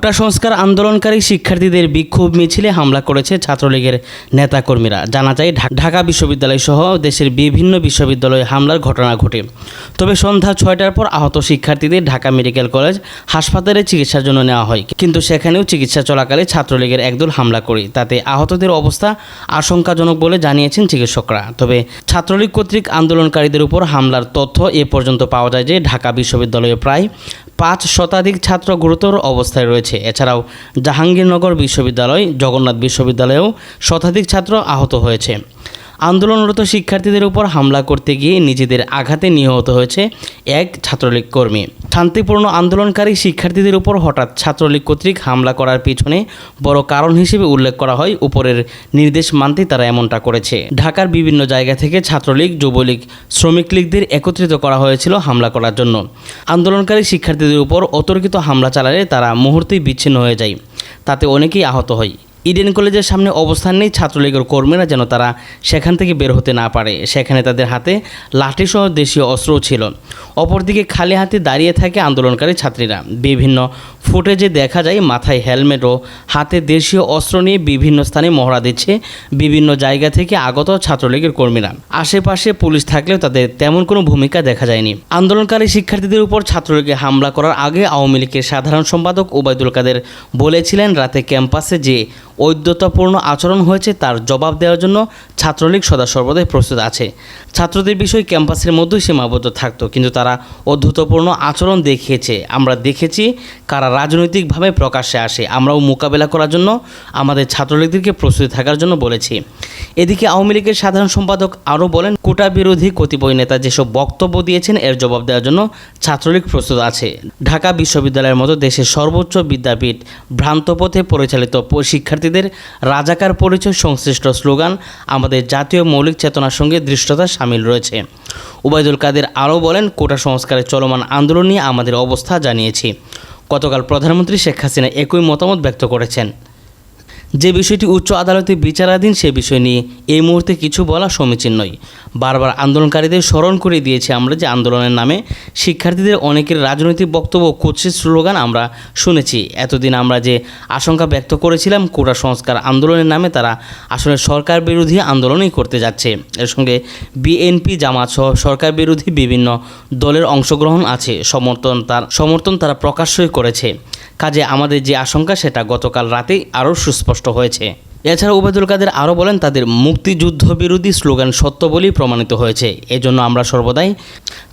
কোটা সংস্কার আন্দোলনকারী শিক্ষার্থীদের বিক্ষোভ মিছিলে হামলা করেছে ছাত্রলীগের নেতাকর্মীরা। জানা যায় ঢাকা বিশ্ববিদ্যালয় সহ দেশের বিভিন্ন বিশ্ববিদ্যালয়ে হামলার ঘটনা ঘটে। তবে সন্ধ্যা ছয়টার পর আহত শিক্ষার্থীদের ঢাকা মেডিকেল কলেজ হাসপাতালে চিকিৎসার জন্য নেওয়া হয়। কিন্তু সেখানেও চিকিৎসা চলাকালে ছাত্রলীগের একদল হামলা করে, তাতে আহতদের অবস্থা আশঙ্কাজনক বলে জানিয়েছেন চিকিৎসকরা। তবে ছাত্রলীগ কর্তৃক আন্দোলনকারীদের উপর হামলার তথ্য এ পর্যন্ত পাওয়া যায় যে ঢাকা বিশ্ববিদ্যালয়ে প্রায় পাঁচ শতাধিক ছাত্র গুরুতর অবস্থায় রয়েছে। এছাড়াও জাহাঙ্গীরনগর বিশ্ববিদ্যালয়, জগন্নাথ বিশ্ববিদ্যালয়েও শতাধিক ছাত্র আহত হয়েছে। আন্দোলনরত শিক্ষার্থীদের উপর হামলা করতে গিয়ে নিজেদের আঘাতে নিহত হয়েছে এক ছাত্রলীগ কর্মী। শান্তিপূর্ণ আন্দোলনকারী শিক্ষার্থীদের উপর হঠাৎ ছাত্রলীগ কর্তৃক হামলা করার পিছনে বড় কারণ হিসেবে উল্লেখ করা হয়। উপরের নির্দেশ মানতে তারা এমনটা করেছে। ঢাকার বিভিন্ন জায়গা থেকে ছাত্রলীগ, যুবলীগ, শ্রমিক লীগদের একত্রিত করা হয়েছিল হামলা করার জন্য। আন্দোলনকারী শিক্ষার্থীদের উপর অতর্কিত হামলা চালালে তারা মুহূর্তেই বিচ্ছিন্ন হয়ে যায়। তাতে অনেকেই আহত হয়। ইডেন কলেজের সামনে অবস্থান নেই ছাত্রলীগের কর্মীরা যেন তারা সেখান থেকে বের হতে না পারে। সেখানে তাদের হাতে লাঠিসহ দেশীয় অস্ত্রও ছিল। অপরদিকে খালি হাতে দাঁড়িয়ে থাকে আন্দোলনকারী ছাত্রীরা। বিভিন্ন ফুটেজে দেখা যায়, মাথায় হেলমেট ও হাতে দেশীয় অস্ত্র নিয়ে বিভিন্ন স্থানে মহড়া দিচ্ছে বিভিন্ন জায়গা থেকে আগত ছাত্রলীগের কর্মীরা। আশেপাশে পুলিশ থাকলেও তাদের তেমন কোনো ভূমিকা দেখা যায়নি। আন্দোলনকারী শিক্ষার্থীদের উপর ছাত্রলীগে হামলা করার আগে আওয়ামী লীগের সাধারণ সম্পাদক ওবায়দুল কাদের বলেছিলেন, রাতে ক্যাম্পাসে যে ঔদ্ধত্যপূর্ণ আচরণ হয়েছে তার জবাব দেওয়ার জন্য ছাত্রলীগ সদা সর্বদাই প্রস্তুত আছে। ছাত্রদের বিষয় ক্যাম্পাসের মধ্যেই সীমাবদ্ধ থাকতো, কিন্তু তারা অধ্যুতপূর্ণ আচরণ দেখিয়েছে। আমরা দেখেছি কারা রাজনৈতিকভাবে প্রকাশ্যে আসে। আমরাও মোকাবেলা করার জন্য আমাদের ছাত্রলীগদেরকে প্রস্তুতি থাকার জন্য বলেছি। এদিকে আওয়ামী লীগের সাধারণ সম্পাদক আরও বলেন, কোটা বিরোধী কতিপয় নেতা যেসব বক্তব্য দিয়েছেন, এর জবাব দেওয়ার জন্য ছাত্রলীগ প্রস্তুত আছে। ঢাকা বিশ্ববিদ্যালয়ের মতো দেশের সর্বোচ্চ বিদ্যাপীঠ ভ্রান্ত পথে পরিচালিত প- শিক্ষার্থীদের রাজাকার পরিচয় সংশ্লিষ্ট স্লোগান, আমাদের জাতীয় মৌলিক চেতনার সঙ্গে দৃষ্টতা সামিল রয়েছে। উবায়দুল কাদের আরও বলেন, কোটা সংস্কারের চলমান আন্দোলন নিয়ে আমাদের অবস্থা জানিয়েছি। গতকাল প্রধানমন্ত্রী শেখ হাসিনা একই মতামত ব্যক্ত করেছেন। যে বিষয়টি উচ্চ আদালতে বিচারাধীন, সে বিষয় নিয়ে এই মুহূর্তে কিছু বলা সমীচীন নয়। বারবার আন্দোলনকারীদের স্মরণ করে দিয়েছি আমরা যে আন্দোলনের নামে শিক্ষার্থীদের অনেকের রাজনৈতিক বক্তব্য কুৎসিত স্লোগান আমরা শুনেছি। এতদিন আমরা যে আশঙ্কা ব্যক্ত করেছিলাম, কোটা সংস্কার আন্দোলনের নামে তারা আসলে সরকার বিরোধী আন্দোলনই করতে যাচ্ছে। এর সঙ্গে বিএনপি, জামাত সহ সরকার বিরোধী বিভিন্ন দলের অংশগ্রহণ আছে, সমর্থন তার, সমর্থন তারা প্রকাশ্যই করেছে। কাজে আমাদের যে আশঙ্কা, সেটা গতকাল রাতেই আরও সুস্পষ্ট হয়েছে। এছাড়া উবায়দুল কাদের আরও বলেন, তাদের মুক্তিযুদ্ধ বিরোধী স্লোগান সত্য বলেই প্রমাণিত হয়েছে। এজন্য আমরা সর্বদাই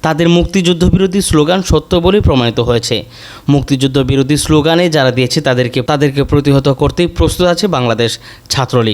তাদের মুক্তিযুদ্ধ বিরোধী স্লোগান সত্য বলেই প্রমাণিত হয়েছে। মুক্তিযুদ্ধ বিরোধী স্লোগানে যারা দিয়েছে, তাদেরকে তাদেরকে প্রতিহত করতেই প্রস্তুত আছে বাংলাদেশ ছাত্রলীগ।